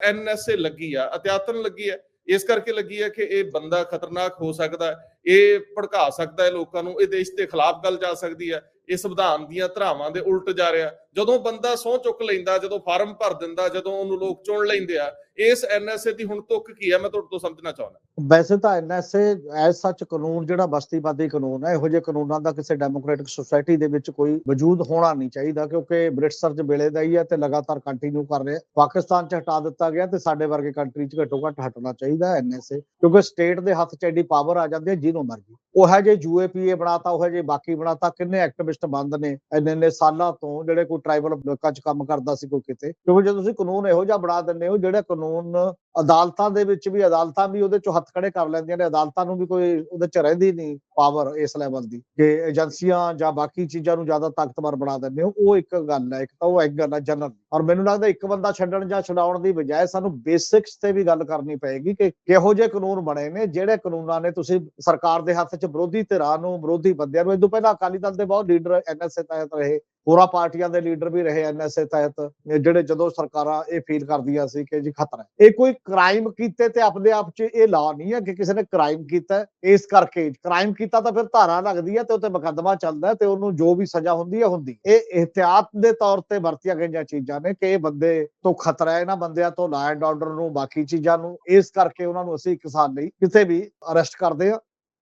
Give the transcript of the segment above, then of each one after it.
NSA ਲੱਗੀ ਆ ਅਤਿਆਤਨ ਲੱਗੀ ਹੈ ਇਸ ਕਰਕੇ ਲੱਗੀ ਹੈ ਕਿ ਇਹ ਬੰਦਾ ਖਤਰਨਾਕ ਹੋ ਸਕਦਾ, ਇਹ ਭੜਕਾ ਸਕਦਾ ਹੈ ਲੋਕਾਂ ਨੂੰ ਇਹ ਦੇਸ਼ ਦੇ ਖਿਲਾਫ ਗੱਲ ਜਾ ਸਕਦੀ ਹੈ ਇਹ ਸੰਵਿਧਾਨ ਦੀਆਂ ਧਰਾਵਾਂ ਦੇ ਉਲਟ ਜਾ ਰਿਹਾ। ਜਦੋਂ ਬੰਦਾ ਸਹੁੰ ਚੁੱਕ ਲੈਂਦਾ, ਜਦੋਂ ਫਾਰਮ ਭਰ ਦਿੰਦਾ, ਜਦੋਂ ਉਹਨੂੰ ਲੋਕ ਚੁਣ ਲੈਂਦੇ ਆ, ਇਸ ਐਨਐਸਏ ਦੀ ਹੁਣ ਤੁੱਕ ਕੀ ਹੈ? ਮੈਂ ਤੁਹਾਡੇ ਤੋਂ ਸਮਝਣਾ ਚਾਹੁੰਦਾ। ਵੈਸੇ ਤਾਂ ਐਨਐਸਏ ਐਸ ਸੱਚ ਕਾਨੂੰਨ ਜਿਹੜਾ ਬਸਤੀਵਾਦੀ ਕਾਨੂੰਨ ਹੈ, ਇਹੋ ਜਿਹੇ ਕਾਨੂੰਨਾਂ ਦਾ ਕਿਸੇ ਡੈਮੋਕ੍ਰੈਟਿਕ ਸੁਸਾਇਟੀ ਦੇ ਵਿੱਚ ਕੋਈ ਵਜੂਦ ਹੋਣਾ ਨਹੀਂ ਚਾਹੀਦਾ, ਕਿਉਂਕਿ ਬ੍ਰਿਟਿਸ਼ਰ ਦੇ ਵੇਲੇ ਦਾ ਹੀ ਹੈ ਤੇ ਲਗਾਤਾਰ ਕੰਟੀਨਿਊ ਕਰ ਰਿਹਾ। ਪਾਕਿਸਤਾਨ 'ਚ ਹਟਾ ਦਿੱਤਾ ਗਿਆ ਤੇ ਸਾਡੇ ਵਰਗੇ ਕੰਟਰੀ 'ਚ ਘੱਟੋ ਘੱਟ ਹਟਣਾ ਚਾਹੀਦਾ ਐਨਐਸਏ ਕਿਉਂਕਿ ਸਟੇਟ ਦੇ ਹੱਥ 'ਚ ਐਡੀ ਪਾਵਰ ਆ ਜਾਂਦੀ ਹੈ ਜਿਹਨੂੰ ਮਰਜ਼ੀ। ਉਹ ਹੈ ਜੇ ਯੂਏਪੀਏ ਬਣਾਤਾ, ਉਹ ਹੈ ਜੇ ਬਾਕੀ ਬਣਾਤਾ, ਕਿੰਨੇ ਐਕਟਿਵਿਸਟ ਬੰਦ ਨੇ, ਇੰਨੇ ਇੰਨੇ ਸਾਲਾਂ ਤੋਂ ਜਿਹੜੇ ਕੋਈ ਟ੍ਰਾਈਬਲ ਲੋਕਾਂ 'ਚ ਕੰਮ ਕਰਦਾ ਸੀ ਕੋਈ ਕਿਤੇ, ਕਿਉਂਕਿ ਜਦੋਂ ਤੁਸੀਂ ਕਾਨੂੰਨ ਇਹੋ ਜਿਹਾ ਬਣਾ ਦਿੰਦੇ ਹੋ, ਜਿਹੜੇ ਕਾਨੂੰਨ ਅਦਾਲਤਾਂ ਦੇ ਵਿੱਚ ਵੀ, ਅਦਾਲਤਾਂ ਵੀ ਉਹਦੇ 'ਚੋਂ ਹੱਥ ਖੜੇ ਕਰ ਲੈਂਦੀਆਂ ਨੇ, ਅਦਾਲਤਾਂ ਨੂੰ ਵੀ ਕੋਈ ਉਹਦੇ 'ਚ ਰਹਿੰਦੀ ਨਹੀਂ ਪਾਵਰ ਇਸ ਲੈਵਲ ਦੀ ਕਿ ਏਜੰਸੀਆਂ ਜਾਂ ਬਾਕੀ ਚੀਜ਼ਾਂ ਨੂੰ ਜ਼ਿਆਦਾ ਤਾਕਤਵਰ ਬਣਾ ਦਿੰਦੇ ਹੋ। ਉਹ ਇੱਕ ਗੱਲ ਹੈ, ਇੱਕ ਤਾਂ ਉਹ ਐਂਗਲ ਹੈ ਜਨਰਲ ਔਰ ਮੈਨੂੰ ਲੱਗਦਾ ਇੱਕ ਬੰਦਾ ਛੱਡਣ ਜਾਂ ਛਡਾਉਣ ਦੀ ਬਜਾਏ ਸਾਨੂੰ ਬੇਸਿਕਸ ਤੇ ਵੀ ਗੱਲ ਕਰਨੀ ਪਏਗੀ ਕਿ ਕਿਹੋ ਜਿਹੇ ਕਾਨੂੰਨ ਬਣੇ ਨੇ, ਜਿਹੜੇ ਕਾਨੂੰਨਾਂ ਨੇ ਤੁਸੀਂ ਸਰਕਾਰ ਦੇ ਹੱਥ 'ਚ ਵਿਰੋਧੀ ਧਿਰਾਂ ਨੂੰ, ਵਿਰੋਧੀ ਬੰਦਿਆਂ ਨੂੰ, ਇਹ ਤੋਂ ਪਹਿਲਾਂ ਅਕਾਲੀ ਦਲ ਦੇ ਬਹੁਤ ਲੀਡਰ ਐਨਐਸਏ ਤਹਿਤ ਰਹੇ ਹੋਰਾਂ ਪਾਰਟੀਆਂ ਦੇ ਲੀਡਰ ਵੀ ਰਹੇ ਐਨਐਸਏ ਤਹਿਤ ਜਿਹੜੇ ਜਦੋਂ ਸਰਕਾਰਾਂ ਇਹ ਫੀਲ ਕਰਦੀਆਂ ਸੀ ਕਿ ਜੀ ਖਤਰਾ ਹੈ। ਇਹ ਕੋਈ ਕ੍ਰਾਈਮ ਕੀਤੇ ਤੇ ਆਪਣੇ ਆਪ 'ਚ ਇਹ ਲਾ ਨਹੀਂ ਹੈ ਕਿ ਕਿਸੇ ਨੇ ਕ੍ਰਾਈਮ ਕੀਤਾ ਇਸ ਕਰਕੇ ਕ੍ਰਾਈਮ ਕੀਤਾ ਤਾਂ ਫਿਰ ਧਾਰਾ ਲੱਗਦੀ ਹੈ ਤੇ ਉੱਤੇ ਮੁਕੱਦਮਾ ਚੱਲਦਾ ਤੇ ਉਹਨੂੰ ਜੋ ਵੀ ਸਜ਼ਾ ਹੁੰਦੀ ਹੈ ਹੁੰਦੀ ਇਹ ਇਹਤਿਆਤ ਦੇ ਤੌਰ ਤੇ ਵਰਤੀਆਂ ਗਈਆਂ ਚੀਜ਼ਾਂ ਨੇ ਕਿ ਇਹ ਬੰਦੇ ਤੋਂ ਖਤਰਾ ਹੈ, ਇਹਨਾਂ ਬੰਦਿਆਂ ਤੋਂ ਲਾ ਐਂਡ ਆਰਡਰ ਨੂੰ, ਬਾਕੀ ਚੀਜ਼ਾਂ ਨੂੰ, ਇਸ ਕਰਕੇ ਉਹਨਾਂ ਨੂੰ ਅਸੀਂ ਕਿਸਾਨ ਲਈ ਕਿਤੇ ਵੀ ਅਰੈਸਟ ਕਰਦੇ ਆ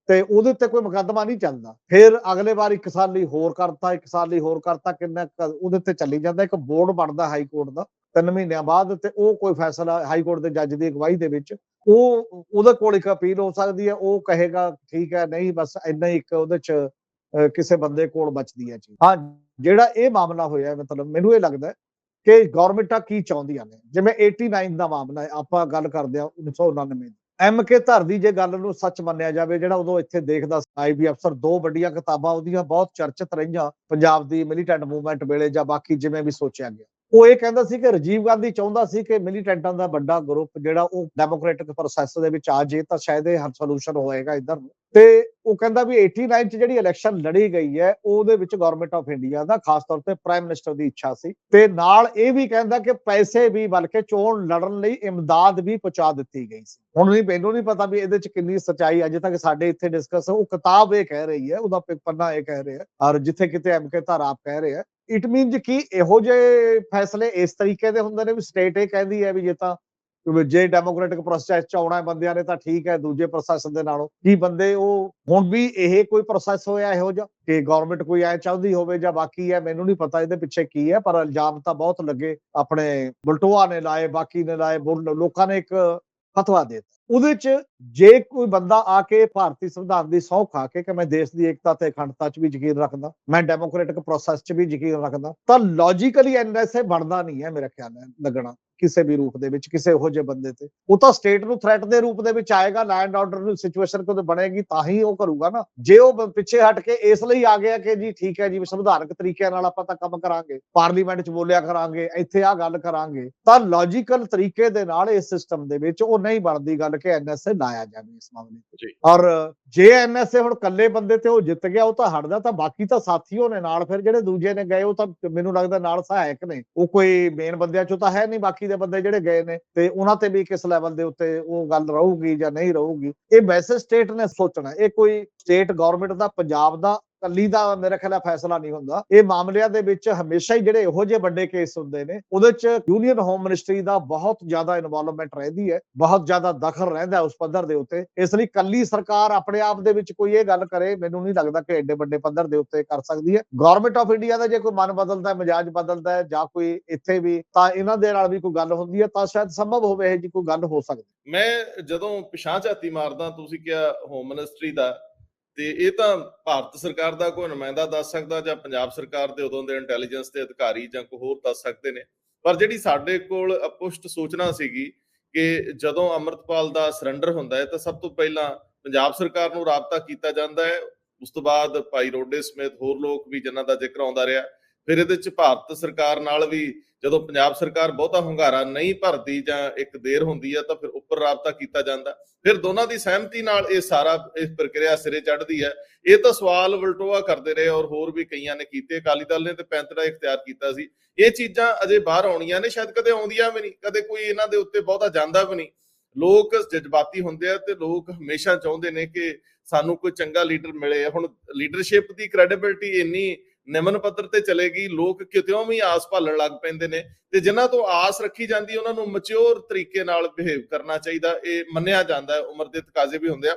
ਤੇ ਉਹਦੇ ਉੱਤੇ ਕੋਈ ਮੁਕੱਦਮਾ ਨਹੀਂ ਚੱਲਦਾ। ਫਿਰ ਅਗਲੇ ਵਾਰ ਇੱਕ ਸਾਲ ਲਈ ਹੋਰ ਕਰਤਾ, ਇੱਕ ਸਾਲ ਲਈ ਹੋਰ ਕਰਤਾ, ਕਿੰਨਾ ਉਹਦੇ ਉੱਤੇ ਚੱਲੀ ਜਾਂਦਾ, ਇੱਕ ਬੋਰਡ ਬਣਦਾ ਹਾਈ ਕੋਰਟ ਦਾ, ਤਿੰਨ ਮਹੀਨਿਆਂ ਬਾਅਦ ਤੇ ਉਹ ਕੋਈ ਫੈਸਲਾ ਹਾਈ ਕੋਰਟ ਦੇ ਜੱਜ ਦੀ ਅਗਵਾਈ ਦੇ ਵਿੱਚ, ਉਹ ਉਹਦੇ ਕੋਲ ਇੱਕ ਅਪੀਲ ਹੋ ਸਕਦੀ ਹੈ, ਉਹ ਕਹੇਗਾ ਠੀਕ ਹੈ, ਨਹੀਂ ਬਸ ਇੰਨਾ ਹੀ ਇੱਕ ਉਹਦੇ ਚ ਕਿਸੇ ਬੰਦੇ ਕੋਲ ਬਚਦੀ ਹੈ ਜੀ ਹਾਂ, ਜਿਹੜਾ ਇਹ ਮਾਮਲਾ ਹੋਇਆ, ਮਤਲਬ ਮੈਨੂੰ ਇਹ ਲੱਗਦਾ ਕਿ ਗਵਰਨਮੈਂਟਾਂ ਕੀ ਚਾਹੁੰਦੀਆਂ ਨੇ। ਜਿਵੇਂ 89 ਦਾ ਮਾਮਲਾ ਹੈ, ਆਪਾਂ ਗੱਲ ਕਰਦੇ ਹਾਂ 1999 ਦੀ। ਐਮ ਕੇ ਧਰ ਦੀ ਜੇ ਗੱਲ ਨੂੰ ਸੱਚ ਮੰਨਿਆ ਜਾਵੇ, ਜਿਹੜਾ ਉਦੋਂ ਇੱਥੇ ਦੇਖਦਾ ਆਈਬੀ ਅਫਸਰ, ਦੋ ਵੱਡੀਆਂ ਕਿਤਾਬਾਂ ਉਹਦੀਆਂ ਬਹੁਤ ਚਰਚਿਤ ਰਹੀਆਂ ਪੰਜਾਬ ਦੀ ਮਿਲੀਟੈਂਟ ਮੂਵਮੈਂਟ ਵੇਲੇ ਜਾਂ ਬਾਕੀ ਜਿਵੇਂ ਵੀ ਸੋਚਿਆ ਗਿਆ। ਉਹ ਇਹ ਕਹਿੰਦਾ ਸੀ ਕਿ ਰਾਜੀਵ ਗਾਂਧੀ ਚਾਹੁੰਦਾ ਸੀ ਕਿ ਮਿਲੀਟੈਂਟਾਂ ਦਾ ਵੱਡਾ ਗਰੁੱਪ ਜਿਹੜਾ ਉਹ ਡੈਮੋਕ੍ਰੈਟਿਕ ਪ੍ਰੋਸੈਸ ਦੇ ਵਿੱਚ ਆ ਜੇ ਤਾਂ ਸ਼ਾਇਦ ਇਹ ਹਰ ਸੋਲੂਸ਼ਨ ਹੋਏਗਾ ਇਧਰ ਤੇ ਉਹ ਕਹਿੰਦਾ ਵੀ 89 ਚ ਜਿਹੜੀ ਇਲੈਕਸ਼ਨ ਲੜੀ ਗਈ ਹੈ, ਉਹਦੇ ਵਿੱਚ ਗਵਰਨਮੈਂਟ ਆਫ ਇੰਡੀਆ ਦਾ ਖਾਸ ਤੌਰ ਤੇ ਪ੍ਰਾਈਮ ਮਿਨਿਸਟਰ ਦੀ ਇੱਛਾ ਸੀ। ਤੇ ਨਾਲ ਇਹ ਵੀ ਕਹਿੰਦਾ ਕਿ ਪੈਸੇ ਵੀ ਬਲਕਿ ਚੋਣ ਲੜਨ ਲਈ ਇਮਦਾਦ ਵੀ ਪਹੁੰਚਾ ਦਿੱਤੀ ਗਈ ਸੀ। ਹੁਣ ਨਹੀਂ ਮੈਨੂੰ ਨਹੀਂ ਪਤਾ ਵੀ ਇਹਦੇ ਚ ਕਿੰਨੀ ਸਚਾਈ, ਅਜੇ ਤੱਕ ਸਾਡੇ ਇੱਥੇ ਡਿਸਕਸ ਉਹ ਕਿਤਾਬ ਇਹ ਕਹਿ ਰਹੀ ਹੈ, ਉਹਦਾ ਪ- ਪੰਨਾ ਇਹ ਕਹਿ ਰਿਹਾ ਔਰ ਜਿੱਥੇ ਕਿਤੇ ਐਮਕੇ ਧਾਰਾ ਆਪ ਕਹਿ ਰਹੇ ਹੈ ਇਟ ਮੀਨਸ ਕਿ ਇਹੋ ਜਿਹੇ ਫੈਸਲੇ ਇਸ ਤਰੀਕੇ ਦੇ ਹੁੰਦੇ ਨੇ ਵੀ ਸਟੇਟ ਇਹ ਕਹਿੰਦੀ ਹੈ ਵੀ ਜੇ ਤਾਂ ਜੇ ਡੈਮੋਕ੍ਰੈਟਿਕ ਪ੍ਰੋਸੈਸ ਚ ਆਉਣਾ ਹੈ ਬੰਦਿਆਂ ਨੇ ਤਾਂ ਠੀਕ ਹੈ ਦੂਜੇ ਪ੍ਰੋਸੈਸ ਦੇ ਨਾਲੋਂ। ਕੀ ਬੰਦੇ ਉਹ ਹੁਣ ਵੀ ਇਹ ਕੋਈ ਪ੍ਰੋਸੈਸ ਹੋਇਆ ਇਹੋ ਜਿਹਾ ਕਿ ਗਵਰਨਮੈਂਟ ਕੋਈ ਐ ਚਾਹੁੰਦੀ ਹੋਵੇ ਜਾਂ ਬਾਕੀ ਹੈ, ਮੈਨੂੰ ਨਹੀਂ ਪਤਾ ਇਹਦੇ ਪਿੱਛੇ ਕੀ ਹੈ, ਪਰ ਇਲਜ਼ਾਮ ਤਾਂ ਬਹੁਤ ਲੱਗੇ। ਆਪਣੇ ਬਲਟੋਆ ਨੇ ਲਾਏ, ਬਾਕੀ ਨੇ ਲਾਏ ਬੁਲ- ਲੋਕਾਂ ਨੇ ਇੱਕ ਫਤਵਾ ਦੇ ਦਿੱਤਾ। ਉਹਦੇ ਚ ਜੇ ਕੋਈ ਬੰਦਾ ਆ ਕੇ ਭਾਰਤੀ ਸੰਵਿਧਾਨ ਦੀ ਸਹੁੰ ਖਾ ਕੇ ਕਿ ਮੈਂ ਦੇਸ਼ ਦੀ ਏਕਤਾ ਤੇ ਅਖੰਡਤਾ 'ਚ ਵੀ ਯਕੀਨ ਰੱਖਦਾ, ਮੈਂ ਡੈਮੋਕ੍ਰੈਟਿਕ ਪ੍ਰੋਸੈਸ 'ਚ ਵੀ ਯਕੀਨ ਰੱਖਦਾ, ਤਾਂ ਲੌਜੀਕਲੀ ਐਨਐਸਏ ਬਣਦਾ ਨਹੀਂ ਹੈ ਮੇਰੇ ਖਿਆਲ ਨਾਲ ਲੱਗਣਾ। ਕਿਸੇ ਵੀ ਰੂਪ ਦੇ ਵਿੱਚ ਕਿਸੇ ਇਹੋ ਜਿਹੇ ਬੰਦੇ ਤੇ। ਉਹ ਤਾਂ ਸਟੇਟ ਨੂੰ ਥ੍ਰੈਟ ਦੇ ਰੂਪ ਦੇ ਵਿੱਚ ਆਏਗਾ ਲੈਂਡ ਆਰਡਰ ਨੂੰ ਸਿਚੁਏਸ਼ਨ ਕਦੇ ਬਣੇਗੀ ਤਾਂ ਹੀ ਉਹ ਕਰੂਗਾ ਨਾ। ਜੇ ਉਹ ਪਿੱਛੇ ਹਟ ਕੇ ਇਸ ਲਈ ਆ ਗਿਆ ਕਿ ਜੀ ਠੀਕ ਹੈ ਜੀ ਸੰਵਿਧਾਨਕ ਤਰੀਕਿਆਂ ਨਾਲ ਆਪਾਂ ਤਾਂ ਕੰਮ ਕਰਾਂਗੇ ਪਾਰਲੀਮੈਂਟ 'ਚ ਬੋਲਿਆ ਕਰਾਂਗੇ ਇੱਥੇ ਆ ਗੱਲ ਕਰਾਂਗੇ ਤਾਂ ਲੌਜੀਕਲ ਤਰੀਕੇ ਦੇ ਨਾਲ ਇਸ ਸਿਸਟਮ ਦੇ ਵਿੱਚ ਉਹ ਨਹੀਂ ਬਣਦੀ ਗੱਲ ਕਿ ਐਨਐਸਏ ਲਾਇਆ ਜਾਵੇ ਇਸ ਮਾਮਲੇ ਜੀ। ਔਰ ਜੇ ਐਨਐਸਏ ਹੁਣ ਇਕੱਲੇ ਬੰਦੇ ਤੇ ਉਹ ਜਿੱਤ ਗਿਆ ਉਹ ਤਾਂ ਹਟਦਾ ਤਾਂ ਬਾਕੀ ਤਾਂ ਸਾਥੀ ਹੋਣੇ ਨਾਲ ਫਿਰ ਜਿਹੜੇ ਦੂਜੇ ਨੇ ਗਏ ਉਹ ਤਾਂ ਮੈਨੂੰ ਲੱਗਦਾ ਨਾਲ ਸਹਾਇਕ ਨੇ। ਉਹ ਕੋਈ ਮੇਨ ਬੰਦਿਆਂ ਚੋਂ ਤਾਂ ਹੈ ਨਹੀਂ ਬਾਕੀ ਦੇ ਬੰਦੇ ਜਿਹੜੇ ਗਏ ਨੇ ਤੇ ਉਹਨਾਂ ਤੇ ਵੀ ਕਿਸ ਲੈਵਲ ਦੇ ਉੱਤੇ ਉਹ ਗੱਲ ਰਹੂਗੀ ਜਾਂ ਨਹੀਂ ਰਹੂਗੀ। ਇਹ ਵੈਸੇ ਸਟੇਟ ਨੇ ਸੋਚਣਾ। ਇਹ ਕੋਈ ਸਟੇਟ ਗਵਰਨਮੈਂਟ ਦਾ, ਪੰਜਾਬ ਦਾ ਕੱਲੀ ਦਾ ਮੇਰੇ ਖਿਆਲ ਨਾਲ ਫੈਸਲਾ ਨਹੀਂ ਹੁੰਦਾ। ਇਹ ਮਾਮਲਿਆਂ ਦੇ ਵਿੱਚ ਹਮੇਸ਼ਾ ਹੀ ਜਿਹੜੇ ਇਹੋ ਜਿਹੇ ਵੱਡੇ ਕੇਸ ਹੁੰਦੇ ਨੇ, ਉਹਦੇ ਚ ਯੂਨੀਅਨ ਹੋਮ ਮਿਨਿਸਟਰੀ ਦਾ ਬਹੁਤ ਜ਼ਿਆਦਾ ਇਨਵੋਲਵਮੈਂਟ ਰਹਿੰਦੀ ਹੈ, ਬਹੁਤ ਜ਼ਿਆਦਾ ਦਖਲ ਰਹਿੰਦਾ ਉਸ ਪੱਧਰ ਦੇ ਉੱਤੇ। ਇਸ ਲਈ ਕੱਲੀ ਸਰਕਾਰ ਆਪਣੇ ਆਪ ਦੇ ਵਿੱਚ ਕੋਈ ਇਹ ਗੱਲ ਕਰੇ, ਮੈਨੂੰ ਨਹੀਂ ਲੱਗਦਾ ਕਿ ਐਡੇ ਵੱਡੇ ਪੱਧਰ ਦੇ ਉੱਤੇ ਕਰ ਸਕਦੀ ਹੈ। ਗਵਰਨਮੈਂਟ ਆਫ ਇੰਡੀਆ ਦਾ ਜੇ ਕੋਈ ਮਨ ਬਦਲਦਾ ਹੈ ਮਿਜਾਜ ਬਦਲਦਾ ਹੈ ਜਾਂ ਕੋਈ ਇੱਥੇ ਵੀ, ਤਾਂ ਇਹਨਾਂ ਦੇ ਨਾਲ ਵੀ ਕੋਈ ਗੱਲ ਹੁੰਦੀ ਹੈ, ਤਾਂ ਸ਼ਾਇਦ ਸੰਭਵ ਹੋਵੇ ਇਹ ਜੀ ਕੋਈ ਗੱਲ ਹੋ ਸਕਦੀ ਮੈਂ ਜਦੋਂ ਪਿਛਾਂ ਝਾਤੀ ਮਾਰਦਾ, ਤੁਸੀਂ ਕਿਹਾ ਹੋਮ ਮਿਨਿਸਟਰੀ ਦਾ ਤੇ ਇਹ ਤਾਂ ਭਾਰਤ ਸਰਕਾਰ ਦਾ ਕੋਈ ਨੁਮਾਇੰਦਾ ਦੱਸ ਸਕਦਾ ਜਾਂ ਪੰਜਾਬ ਸਰਕਾਰ ਦੇ ਉਦੋਂ ਦੇ ਇੰਟੈਲੀਜੈਂਸ ਦੇ ਅਧਿਕਾਰੀ ਜਾਂ ਕੋਈ ਹੋਰ ਦੱਸ ਸਕਦੇ ਨੇ। ਪਰ ਜਿਹੜੀ ਸਾਡੇ ਕੋਲ ਅਪੁਸ਼ਟ ਸੂਚਨਾ ਸੀਗੀ ਕਿ ਜਦੋਂ ਅਮਰਤਪਾਲ ਦਾ ਸਰੈਂਡਰ ਹੁੰਦਾ ਹੈ ਤਾਂ ਸਭ ਤੋਂ ਪਹਿਲਾਂ ਪੰਜਾਬ ਸਰਕਾਰ ਨੂੰ ਰਾਬਤਾ ਕੀਤਾ ਜਾਂਦਾ ਹੈ। ਉਸ ਤੋਂ ਬਾਅਦ ਭਾਈ ਰੋਡੇ ਸਮੇਤ ਹੋਰ ਲੋਕ ਵੀ ਜਿਨ੍ਹਾਂ ਦਾ ਜ਼ਿਕਰ ਆਉਂਦਾ ਰਿਹਾ। ਫਿਰ ਇਹਦੇ ਚ ਭਾਰਤ ਸਰਕਾਰ ਨਾਲ ਵੀ ਜਦੋਂ ਪੰਜਾਬ ਸਰਕਾਰ ਬਹੁਤਾ ਹੁੰਗਾਰਾ ਨਹੀਂ ਭਰਦੀ ਜਾਂ ਇੱਕ ਦੇਰ ਹੁੰਦੀ ਹੈ ਤਾਂ ਫਿਰ ਉੱਪਰ ਰਾਬਤਾ ਕੀਤਾ ਜਾਂਦਾ। ਫਿਰ ਦੋਨਾਂ ਦੀ ਸਹਿਮਤੀ ਨਾਲ ਇਹ ਸਾਰਾ ਇਸ ਪ੍ਰਕਿਰਿਆ ਸਿਰੇ ਚੜ੍ਹਦੀ ਹੈ ਇਹ ਤਾਂ ਸਵਾਲ ਵਲਟੋਆ ਕਰਦੇ ਰਹੇ ਔਰ ਹੋਰ ਵੀ ਕਈਆਂ ਨੇ ਕੀਤੇ। ਅਕਾਲੀ ਦਲ ਨੇ ਤੇ ਪੈਂਤੜਾ ਇਖਤਿਆਰ ਕੀਤਾ ਸੀ। ਇਹ ਚੀਜ਼ਾਂ ਅਜੇ ਬਾਹਰ ਆਉਣੀਆਂ ਨੇ, ਸ਼ਾਇਦ ਕਦੇ ਆਉਂਦੀਆਂ ਵੀ ਨਹੀਂ, ਕਦੇ ਕੋਈ ਇਹਨਾਂ ਦੇ ਉੱਤੇ ਬਹੁਤਾ ਜਾਂਦਾ ਵੀ ਨਹੀਂ। ਲੋਕ ਜਜ਼ਬਾਤੀ ਹੁੰਦੇ ਆ ਤੇ ਲੋਕ ਹਮੇਸ਼ਾ ਚਾਹੁੰਦੇ ਨੇ ਕਿ ਸਾਨੂੰ ਕੋਈ ਚੰਗਾ ਲੀਡਰ ਮਿਲੇ। ਹੁਣ ਲੀਡਰਸ਼ਿਪ ਦੀ ਕ੍ਰੈਡੀਬਿਲਟੀ ਇੰਨੀ ਨਿਮਨ ਪੱਧਰ ਤੇ ਚਲੇਗੀ, ਲੋਕ ਕਿਤਿਓਂ ਵੀ ਆਸ ਭਾਲਣ ਲੱਗ ਪੈਂਦੇ ਨੇ ਤੇ ਜਿਨ੍ਹਾਂ ਤੋਂ ਆਸ ਰੱਖੀ ਜਾਂਦੀ, ਉਹਨਾਂ ਨੂੰ ਮੈਚੁਰ ਤਰੀਕੇ ਨਾਲ ਬਿਹੇਵ ਕਰਨਾ ਚਾਹੀਦਾ, ਇਹ ਮੰਨਿਆ ਜਾਂਦਾ ਹੈ ਉਮਰ ਦੇ ਤਕਾਜ਼ੇ ਵੀ ਹੁੰਦੇ ਆ।